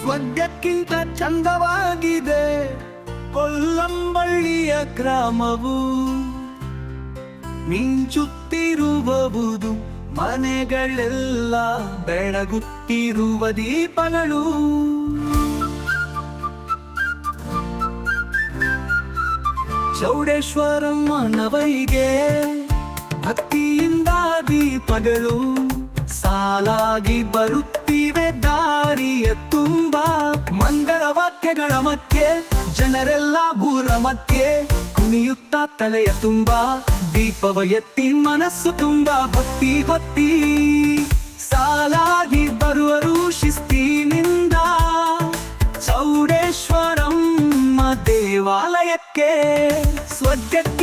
ಸ್ವರ್ಗಕ್ಕಿಂತ ಚಂದವಾಗಿದೆ ಕೊಲ್ಲಂಬಳ್ಳಿಯ ಗ್ರಾಮವು. ಮಿಂಚುತ್ತಿರುವುದು ಮನೆಗಳೆಲ್ಲ ಬೆಳಗುತ್ತಿರುವ ದೀಪಗಳು. ಚೌಡೇಶ್ವರಮ್ಮನವರಿಗೆ ಭಕ್ತಿಯಿಂದ ದೀಪಗಳು ಸಾಲಾಗಿ ಬರುತ್ತಿವೆ. ದಾರಿಯ ತುಂಬ ಮಂಗಳ ವಾಕ್ಯಗಳ ಮಧ್ಯೆ, ಜನರೆಲ್ಲ ಊರ ಮಧ್ಯೆ, ಕುಣಿಯುತ್ತ ತಲೆಯ ತುಂಬಾ, ದೀಪವ ಎತ್ತಿ ಮನಸ್ಸು ತುಂಬಾ ಭಕ್ತಿ ಭಕ್ತಿ ಸಾಲಾಗಿ ಬರುವರು ಶಿಸ್ತಿನಿಂದ, ಚೌಡೇಶ್ವರಮ್ಮ ದೇವಾಲಯಕ್ಕೆ. ಸ್ವರ್ಗಕ್ಕಿಂತ